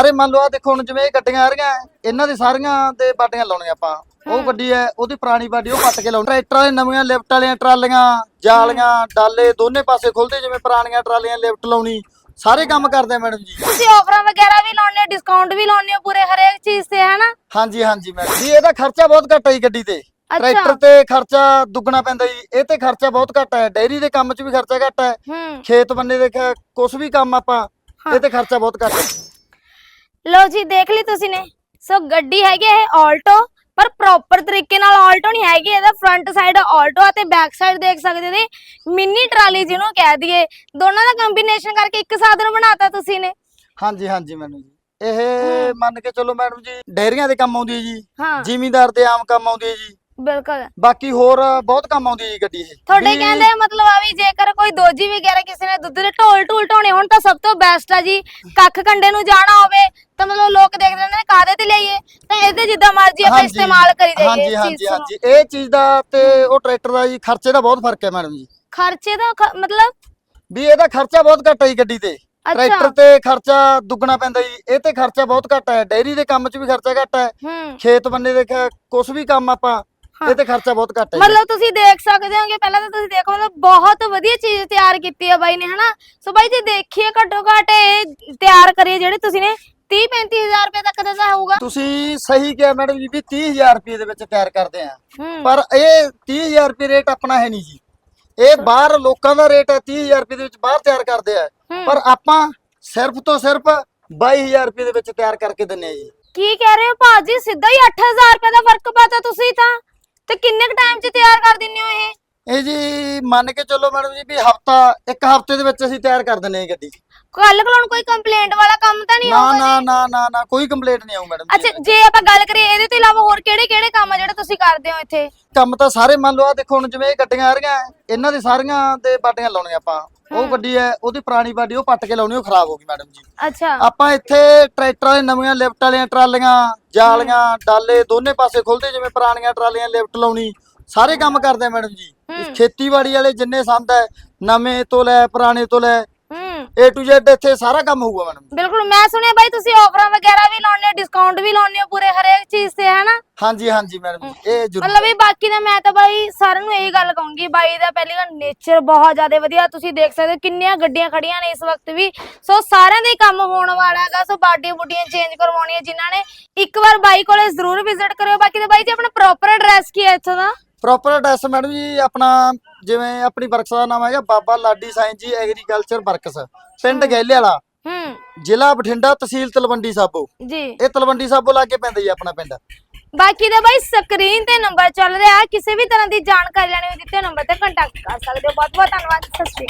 ਅਰੇ ਮੰਨ ਲਓ ਆ ਦੇਖੋ ਹੁਣ ਜਿਵੇਂ ਇਹ ਗੱਡੀਆਂ ਆ ਰਹੀਆਂ ਇਹਨਾਂ ਦੀ ਸਾਰੀਆਂ ਤੇ ਬਾਟੀਆਂ ਲਾਉਣੀਆਂ ਆਪਾਂ। ਉਹ ਗੱਡੀ ਹੈ ਉਹਦੀ ਪੁਰਾਣੀ ਬਾਡੀ ਉਹ ਪੱਟ ਕੇ ਲਾਉਣੀ। ਟਰੈਕਟਰਾਂ ਦੀਆਂ ਨਵੀਆਂ ਲਿਫਟ ਵਾਲੀਆਂ ਟਰਾਲੀਆਂ ਜਾਲੀਆਂ ਡਾਲੇ ਦੋਨੇ ਪਾਸੇ ਖੁੱਲਦੇ ਜਿਵੇਂ ਪੁਰਾਣੀਆਂ ਟਰਾਲੀਆਂ ਲਿਫਟ ਲਾਉਣੀ। ਸਾਰੇ ਕੰਮ ਕਰਦੇ ਆ ਮੈਡਮ ਜੀ। ਤੁਸੀਂ ਆਫਰਾਂ ਵਗੈਰਾ ਵੀ ਲਾਉਂਦੇ ਹੋ ਡਿਸਕਾਊਂਟ ਵੀ ਲਾਉਂਦੇ ਹੋ ਪੂਰੇ ਹਰੇਕ ਚੀਜ਼ ਤੇ ਹੈ ਨਾ? ਹਾਂਜੀ ਹਾਂਜੀ ਮੈਡਮ ਜੀ ਇਹਦਾ ਖਰਚਾ ਬਹੁਤ ਘੱਟ ਹੈ ਜੀ ਗੱਡੀ ਤੇ। ਟਰੈਕਟਰ ਤੇ ਖਰਚਾ ਦੁੱਗਣਾ ਪੈਂਦਾ ਜੀ। ਇਹ ਤੇ ਖਰਚਾ ਬਹੁਤ ਘੱਟ ਹੈ। ਡੈਰੀ ਦੇ ਕੰਮ 'ਚ ਵੀ ਖਰਚਾ ਘੱਟ ਹੈ। ਹੂੰ। ਖੇਤ ਬੰਨੇ ਦੇ ਕੁਛ ਵੀ ਕੰਮ ਆਪਾਂ ਇਹ ਤੇ ਖਰਚਾ ਬਹੁਤ ਘੱਟ ਹੈ। ਲਓ ਜੀ ਦੇਖ ਲਈ ਤੁਸੀਂ ਨੇ। ਸੋ ਗੱਡੀ ਹੈਗੀ ਇਹ ਆਲਟੋ ਪਰ ਪ੍ਰੋਪਰ ਤਰੀਕੇ ਨਾਲ ਆਲਟੋ ਨਹੀਂ ਹੈਗੀ। ਇਹਦਾ ਫਰੰਟ ਸਾਈਡ ਆਲਟੋ ਆ ਤੇ ਬੈਕ ਸਾਈਡ ਦੇਖ ਸਕਦੇ ਨੇ। ਮਿੰਨੀ ਟਰਾਲੀ ਜਿਹਨੂੰ ਕਹਿ ਦਈਏ। ਦੋਨਾਂ ਦਾ ਕੰਬੀਨੇਸ਼ਨ ਕਰਕੇ ਇੱਕ ਸਾਧਨ ਬਣਾਤਾ ਤੁਸੀਂ ਨੇ। ਹਾਂਜੀ ਹਾਂਜੀ ਮੈਡਮ ਜੀ। ਇਹ ਮੰਨ ਕੇ ਚੱਲੋ ਮੈਡਮ ਜੀ ਡੈਰੀਆਂ ਦੇ ਕੰਮ ਆਉਂਦੀ ਹੈ ਜੀ। ਹਾਂ। ਜ਼ਿਮੀਂਦਾਰ ਦੇ ਆਮ ਕੰਮ ਆਉਂਦੀ ਹੈ ਜੀ। ਬਿਲਕੁਲ। ਬਾਕੀ ਹੋਰ ਬਹੁਤ ਕੰਮ ਆਉਂਦੀ ਹੈ ਜੀ ਗੱਡੀ ਇਹ। ਤੁਹਾਡੇ ਕਹਿੰਦੇ ਮਤਲਬ ਆ ਵੀ ਜੇਕਰ ਕੋਈ ਦੋਜੀ ਵਗੈਰਾ ਕਿਸੇ ਨੇ ਦੁੱਧ ਦੇ ਢੋਲ ਢੂਲ ਢੋਣੇ ਹੋਣ ਤਾਂ ਸਭ ਤੋਂ ਬੈਸਟ ਆ ਜੀ। ਕੱਖ ਕੰਡੇ ਨੂੰ ਜਾਣਾ ਹੋਵੇ ਤਾਂ ਮਤਲਬ ਲੋਕ ਦੇਖਦੇ ਨੇ ਕਾਦੇ ਤੇ ਲਈਏ ਤਾਂ ਇਹਦੇ ਜਿੱਦਾਂ ਮਰਜ਼ੀ ਆਪਾਂ ਇਸਤੇਮਾਲ ਕਰੀ ਜਾਈਏ ਹਾਂਜੀ ਹਾਂਜੀ। ਹਾਂਜੀ। ਇਹ ਚੀਜ਼ ਦਾ ਤੇ ਉਹ ਟਰੈਕਟਰ ਦਾ ਜੀ ਖਰਚੇ ਦਾ ਬਹੁਤ ਫ਼ਰਕ ਹੈ ਮੈਡਮ ਜੀ। ਖਰਚੇ ਦਾ ਖ- ਮਤਲਬ? ਵੀ ਇਹਦਾ ਖਰਚਾ ਬਹੁਤ ਘੱਟ ਹੈ ਜੀ ਗੱਡੀ ਤੇ। ਅੱਛਾ। ਟਰੈਕਟਰ ਤੇ ਖਰਚਾ ਦੁੱਗਣਾ ਪੈਂਦਾ ਜੀ। ਇਹ ਤੇ ਖਰਚਾ ਬਹੁਤ ਘੱਟ ਹੈ। ਡੈਰੀ ਦੇ ਕੰਮ 'ਚ ਵੀ ਖਰਚਾ ਘੱਟ ਹੈ। ਹੂੰ। ਖੇਤ ਬੰਨੇ ਦੇ ਖ- ਕੁਛ ਵੀ ਕੰਮ ਆਪਾਂ ਇਹ ਤੇ ਖਰਚਾ ਬਹੁਤ ਘੱਟ ਹੈ ਜੀ। ਮਤਲਬ ਤੁਸੀਂ ਦੇਖ ਸਕਦੇ ਹੋਗੇ ਪਹਿਲਾਂ ਤਾਂ ਤੁਸੀਂ ਦੇਖੋ ਮਤਲਬ ਬਹੁਤ ਵਧੀਆ ਚੀਜ਼ ਤਿਆਰ ਕੀਤੀ ਹੈ ਬਾਈ ਨੇ ਹਨਾ? ਸੋ ਬਾਈ ਜੇ ਦੇਖੀਏ ਘੱਟੋ ਘੱਟ ਇਹ ਤਿਆਰ ਕਰੀਏ ਜਿਹੜੇ ਤੁਸੀਂ ਨੇ 30 35000 ਰੁਪਏ ਤੱਕ ਦਾ ਤਾਂ ਹੋਊਗਾ। ਤੁਸੀਂ ਸਹੀ ਕਿਹਾ ਮੈਡਮ ਜੀ ਵੀ 30000 ਰੁਪਏ ਦੇ ਵਿੱਚ ਤਿਆਰ ਕਰਦੇ ਆ। ਹੂੰ। ਪਰ ਇਹ 30000 ਰੁਪਏ ਰੇਟ ਆਪਣਾ ਹੈ ਨਹੀਂ ਜੀ। ਇਹ ਬਾਹਰ ਲੋਕਾਂ ਦਾ ਰੇਟ ਹੈ 30000 ਰੁਪਏ ਦੇ ਵਿੱਚ ਬਾਹਰ ਤਿਆਰ ਕਰਦੇ ਆ। ਹੂੰ। ਪਰ ਆਪਾਂ ਸਿਰਫ ਤੋਂ ਸਿਰਫ 22000 ਰੁਪਏ ਦੇ ਵਿੱਚ ਤਿਆਰ ਕਰਕੇ ਦਿੰਨੇ ਆ ਜੀ। ਕੀ ਕਹਿ ਰਹੇ ਹੋ ਭਾਜੀ? ਸਿੱਧਾ ਹੀ 8000 ਰੁਪਏ ਦਾ ਫ਼ਰਕ ਪਾਤਾ ਤੁਸੀਂ ਤਾਂ। ਤੇ ਕਿੰਨੇ ਕ ਟਾਈਮ 'ਚ ਤਿਆਰ ਕਰ ਦਿੰਦੇ ਹੋ ਇਹ? ਇਹ ਜੀ ਮੰਨ ਕੇ ਚੱਲੋ ਮੈਡਮ ਜੀ ਵੀ ਹਫਤਾ ਇੱਕ ਹਫ਼ਤੇ ਦੇ ਵਿੱਚ ਅਸੀਂ ਤਿਆਰ ਕਰ ਦਿੰਨੇ ਆ ਗੱਡੀ। ਕੱਲ ਕੋਲੋਂ ਕੋਈ ਕੰਪਲੇਂਟ ਵਾਲਾ ਕੰਮ ਨਾ ਨਾ ਨਾ ਨਾ ਨਾ ਕੋਈ ਕੰਪਲੇਂਟ ਨਹੀਂ ਆਉ ਮੈਡਮ ਅੱਛਾ ਜੇ ਆਪਾਂ ਗੱਲ ਕਰੀਏ ਇਹਦੇ ਤੋਂ ਇਲਾਵਾ ਹੋਰ ਕਿਹੜੇ ਕਿਹੜੇ ਕੰਮ ਆ ਜਿਹੜੇ ਤੁਸੀਂ ਕਰਦੇ ਹੋ ਇੱਥੇ? ਕੰਮ ਤਾਂ ਸਾਰੇ ਮੰਨ ਲਓ ਆ ਦੇਖੋ ਹੁਣ ਜਿਵੇਂ ਇਹ ਗੱਡੀਆਂ ਆ ਰਹੀਆਂ ਇਹਨਾਂ ਦੀ ਸਾਰੀਆਂ ਤੇ ਬਾਟੀਆਂ ਲਾਉਣੀਆਂ ਆਪਾਂ। ਉਹ ਗੱਡੀ ਹੈ ਉਹਦੀ ਪੁਰਾਣੀ ਬਾਡੀ ਉਹ ਪੱਟ ਕੇ ਲਾਉਣੀ ਉਹ ਖਰਾਬ ਹੋ ਗਈ ਮੈਡਮ ਜੀ। ਅੱਛਾ। ਆਪਾਂ ਇੱਥੇ ਟਰੈਕਟਰਾਂ ਦੀਆਂ ਨਵੀਆਂ ਲਿਫਟ ਵਾਲੀਆਂ ਟਰਾਲੀਆਂ ਜਾਲੀਆਂ ਡਾਲੇ ਦੋਨੇ ਪਾਸੇ ਖੁੱਲਦੇ ਜਿਵੇਂ ਪੁਰਾਣੀਆਂ ਟਰਾਲੀਆਂ ਲਿਫਟ ਲਾਉਣੀ ਸਾਰੇ ਕੰਮ ਕਰਦੇ ਆ ਮੈਡਮ ਜੀ। ਖੇਤੀਬਾੜੀ ਵਾਲੇ ਜਿੰਨੇ ਸੰਦ ਹੈ ਨਵੇਂ ਤੋਂ ਲੈ ਪੁਰਾਣੇ ਤੋਂ ਲੈ A to Z ਇੱਥੇ ਸਾਰਾ ਕੰਮ ਹੋਊਗਾ ਮੈਡਮ ਬਿਲਕੁਲ ਮੈਂ ਸੁਣਿਆ ਬਾਈ ਤੁਸੀਂ ਆਫਰਾਂ ਵਗੈਰਾ ਵੀ ਲਾਉਂਦੇ ਹੋ ਡਿਸਕਾਊਂਟ ਵੀ ਲਾਉਂਦੇ ਹੋ ਪੂਰੇ ਹਰੇਕ ਚੀਜ਼ ਤੇ ਹੈ ਨਾ ਹਾਂਜੀ ਹਾਂਜੀ ਮੈਡਮ ਇਹ ਜ਼ਰੂਰ। ਮਤਲਬ ਇਹ ਬਾਕੀ ਦਾ ਮੈਂ ਤਾਂ ਬਾਈ ਸਾਰਿਆਂ ਨੂੰ ਇਹ ਗੱਲ ਕਹੂੰਗੀ ਬਾਈ ਦਾ ਪਹਿਲੀ ਗੱਲ ਨੇਚਰ ਬਹੁਤ ਜ਼ਿਆਦਾ ਵਧੀਆ ਤੁਸੀਂ ਦੇਖ ਸਕਦੇ ਹੋ ਕਿੰਨੀਆਂ ਗੱਡੀਆਂ ਖੜੀਆਂ ਨੇ ਇਸ ਵਕਤ ਵੀ। ਸੋ ਸਾਰਿਆਂ ਦਾ ਹੀ ਕੰਮ ਹੋਣ ਵਾਲਾ ਹੈਗਾ ਸੋ ਬਾਡੀਆਂ ਬੁੱਡੀਆਂ ਚੇਂਜ ਕਰਵਾਉਣੀਆਂ ਜਿਨ੍ਹਾਂ ਨੇ ਇੱਕ ਵਾਰ ਬਾਈ ਕੋਲੇ ਜ਼ਰੂਰ ਵਿਜ਼ਿਟ ਕਰਿਓ। ਬਾਕੀ ਤਾਂ ਬਾਈ ਜੀ ਆਪਣਾ ਪ੍ਰੋਪਰ ਐਡਰੈਸ ਕੀ ਹੈ ਇੱਥੋਂ ਦਾ? ਪ੍ਰੋਪਰ ਐਡਰੈਸ ਮੈਡਮ ਜੀ ਆਪਣਾ ਜਿਵੇਂ ਆਪਣੀ ਵਰਕਸ ਦਾ ਨਾਮ ਹੈਗਾ ਬਾਬਾ ਲਾਡੀ ਸਾਈਂ ਜੀ ਐਗਰੀਕਲਚਰ ਵਰਕਸ ਪਿੰਡ ਗੈਲੇ ਵਾਲਾ। ਹੂੰ। ਜ਼ਿਲ੍ਹਾ ਬਠਿੰਡਾ ਤਹਿਸੀਲ ਤਲਵੰਡੀ ਸਾਬੋ। ਜੀ। ਇਹ ਤਲਵੰਡੀ ਸਾਬੋ ਲਾਗੇ ਪੈਂਦਾ ਜੀ ਆਪਣਾ ਪਿੰਡ। ਬਾਕੀ ਦਾ ਬਾਈ ਸਕਰੀਨ ਤੇ ਨੰਬਰ ਚੱਲ ਰਿਹਾ ਕਿਸੇ ਵੀ ਤਰ੍ਹਾਂ ਦੀ ਜਾਣਕਾਰੀ ਲੈਣੀ ਹੋਵੇ ਦਿੱਤੇ ਨੰਬਰ ਤੇ ਕੰਟੈਕਟ ਕਰ ਸਕਦੇ ਹੋ। ਬਹੁਤ ਬਹੁਤ ਧੰਨਵਾਦ ਸਤਿ ਸ਼੍ਰੀ ਅਕਾਲ।